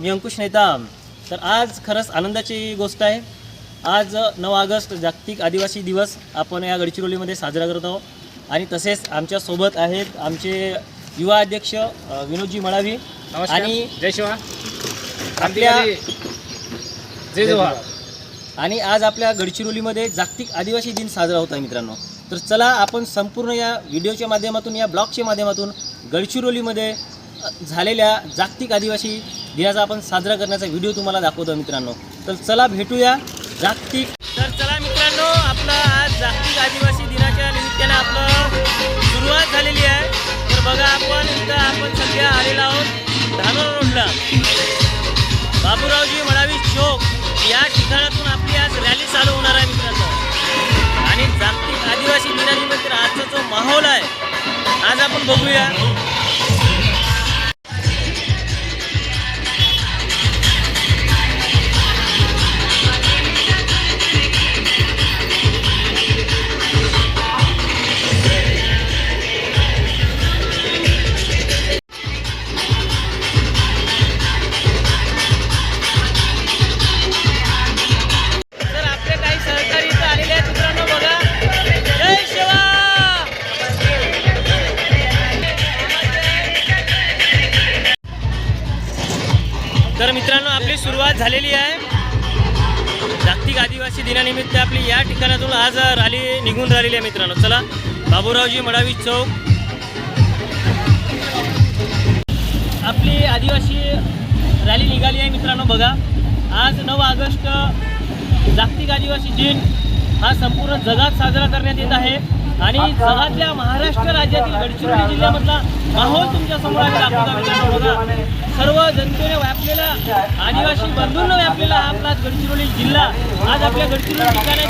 मी अंकुश नेताम. तर आज खरंच आनंदाची गोष्ट आहे. आज नऊ ऑगस्ट जागतिक आदिवासी दिवस. आपण या गडचिरोलीमध्ये साजरा करत आहोत. आणि तसेच आमच्यासोबत आहेत आमचे युवा अध्यक्ष विनोदजी मळावी. आणि जय शिवा. आपल्या जय जवाहर आणि आज आपल्या गडचिरोलीमध्ये जागतिक आदिवासी दिन साजरा होत आहे मित्रांनो. तर चला आपण संपूर्ण या व्हिडिओच्या माध्यमातून या ब्लॉगच्या माध्यमातून गडचिरोलीमध्ये झालेल्या जागतिक आदिवासी दिनाचा आपण साजरा करण्याचा व्हिडिओ तुम्हाला दाखवतो मित्रांनो. तर चला भेटूया जागतिक तर चला मित्रांनो आपलं आज जागतिक आदिवासी दिनाच्या निमित्ताने आपलं सुरुवात झालेली आहे. तर बघा आपण इथं आपण सध्या आलेलो आहोत धानोर रोडला. बाबूरावजी मडावी चौक या ठिकाणातून आपली आज रॅली चालू होणार आहे मित्रांनो. आणि जागतिक आदिवासी दिनानिमित्त आजचा जो माहोल आहे आज आपण बघूया. झालेली आहे. जागतिक आदिवासी दिनानिमित्त आपली या ठिकाणातून आज रॅली निघून राहिलेली आहे मित्रांनो. चला बाबूरावजी मडावी चौक. आपली आदिवासी रॅली निघाली आहे मित्रांनो बघा. आज नऊ ऑगस्ट जागतिक आदिवासी दिन हा संपूर्ण जगात साजरा करण्यात येत आहे. आणि जगातल्या महाराष्ट्र राज्यातील गडचिरोली जिल्ह्यामधला माहोल तुमच्यासमोर आम्ही मित्रांनो बघा सर्व जनतेने व्यापलेला आदिवासी बंधूंना व्यापलेला हा आपला गडचिरोली जिल्हा. आज आपल्या गडचिरोली ठिकाणी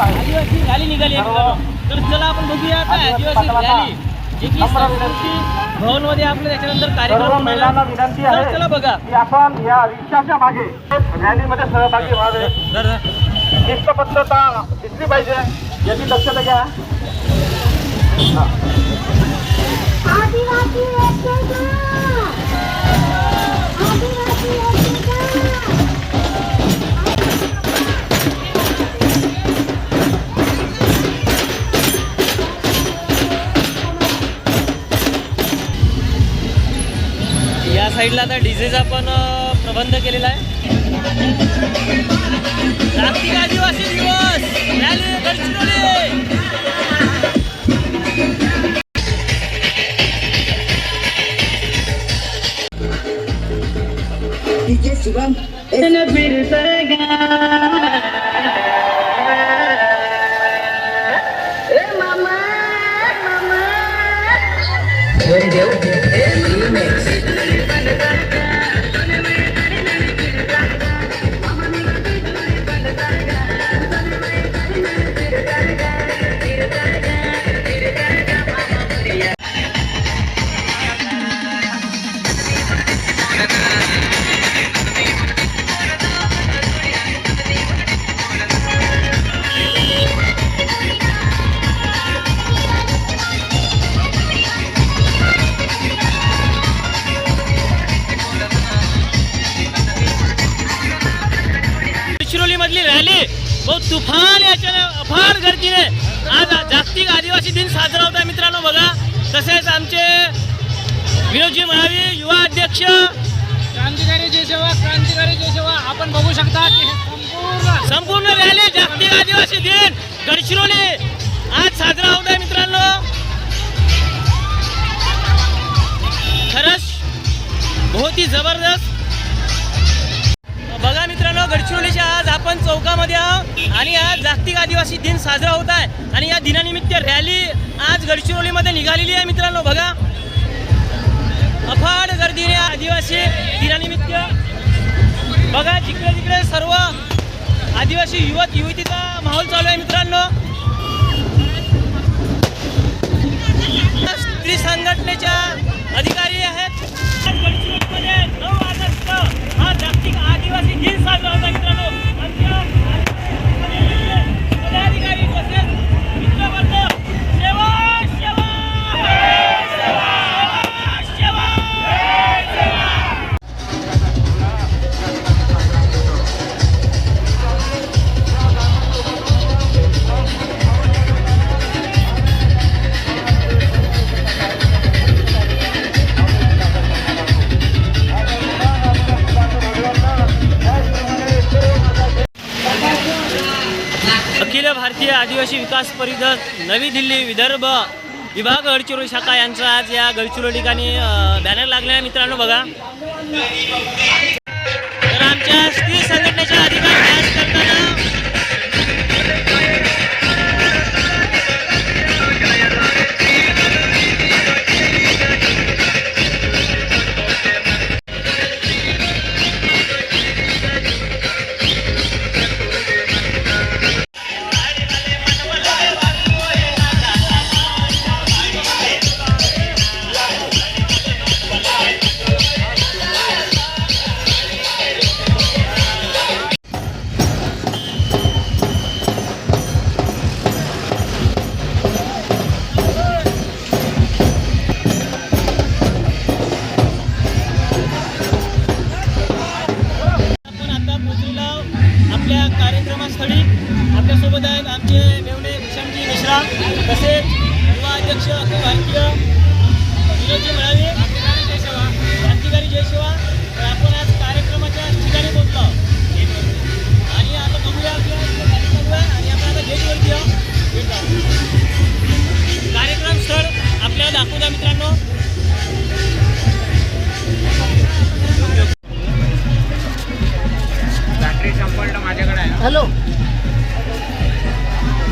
आदिवासी रॅली निघाली आहे. तर चला आपण बघूया आता आदिवासी रॅली जे की संस्कृती भवनमध्ये आपलं त्याच्यानंतर कार्यक्रम आहे. विनंती आहे चला बघा. की आपण या रिक्षाच्या मागे रॅलीमध्ये सहभागी व्हावे. शिस्तबद्धता दिसली पाहिजे. याची दक्षता घ्या. या साईडला आता डीजेचा पण प्रबंध केलेला आहे. जागतिक आदिवासी दिवस! in a beautiful midden Hey mama, mama. तुफान याच्याने अफाट गर्दीने आज जागतिक आदिवासी दिन साजरा होत आहे मित्रांनो बघा. तसेच आमचे विनोदजी मळावी युवा अध्यक्ष. क्रांतिकारी जय सेवा क्रांतिकारी जय सेवा आपण बघू शकता की संपूर्ण संपूर्ण रॅली जागतिक आदिवासी दिन गडचिरोली आज साजरा होत आहे मित्रांनो. खरंच बहुत ही जबरदस्त आपण चौकामध्ये आहोत आणि आज जागतिक आदिवासी दिन साजरा होत आहे. आणि या दिनानिमित्त रॅली आज गडचिरोलीमध्ये निघालेली आहे मित्रांनो. बघा. अफाट गर्दीने आदिवासी दिनानिमित्त बघा जिकडे तिकडे सर्व आदिवासी युवक युवतीचा माहोल चालू आहे मित्रांनो. स्त्री संघटनेच्या अधिकारी आहेत. भारतीय आदिवासी विकास परिषद नवी दिल्ली विदर्भ विभाग गडचिरोली शाखा यांचा आज या गडचिरोली ठिकाणी बॅनर लागले आहे. मित्रांनो बघा. कार्यक्रमास्थळी आपल्यासोबत आहेत आमचे मेवणे भूषणजी मिश्रा तसेच युवा अध्यक्ष अखिल भारतीय विनोदजी मिळावे क्रांतिकारी जयशिवा तर आपण आज कार्यक्रमाच्या ठिकाणी पोहोचलो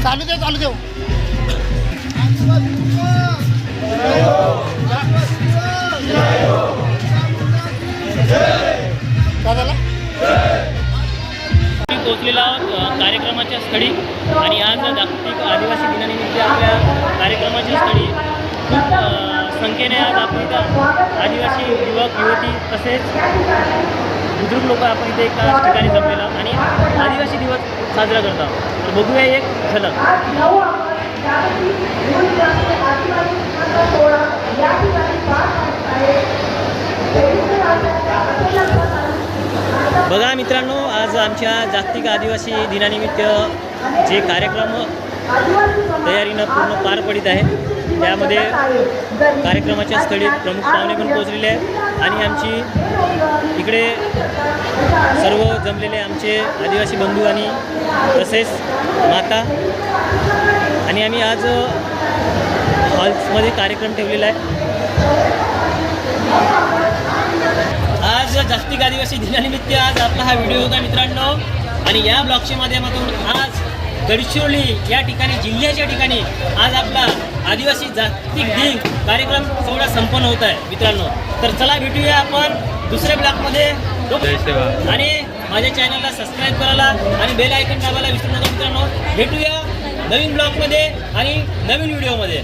चालू दे चालू देऊ काय झालं? कार्यक्रमाच्या स्थळी आणि आज जागतिक आदिवासी दिनानिमित्त आपल्या कार्यक्रमाच्या स्थळी खूप संख्येने आज आपण आदिवासी युवक युवती तसेच बुजुर्ग लोक आपण इथे एका ठिकाणी जमलेलो आणि आदिवासी दिवस साजरा करत आहोत. तर बघूया एक झलक. बघा मित्रांनो आज आमच्या जागतिक आदिवासी दिनानिमित्त जे कार्यक्रम तयारीनं पूर्ण पार पडित आहे. यामध्ये कार्यक्रमाच्या स्थळी प्रमुख पाहुणे पण पोहोचलेले आहेत. आणि आमची इकडे सर्व जमलेले आमचे आदिवासी बंधू आणि तसेच माता. आणि आम्ही आज हॉल्समध्ये कार्यक्रम ठेवलेला आहे. आज जागतिक आदिवासी दिनानिमित्त आज आपला हा व्हिडिओ होता मित्रांनो. आणि या ब्लॉगच्या माध्यमातून आज गडचिरोली या ठिकाणी जिल्ह्याच्या ठिकाणी आज आपला आदिवासी जागतिक दिन कार्यक्रम सोहळा संपन्न होत आहे मित्रांनो. तर चला भेटूया आपण दुसऱ्या ब्लॉगमध्ये आणि माझ्या चॅनलला सबस्क्राईब करायला आणि बेल आयकन दाबायला विसरू नका मित्रांनो. भेटूया नवीन ब्लॉगमध्ये आणि नवीन व्हिडिओमध्ये.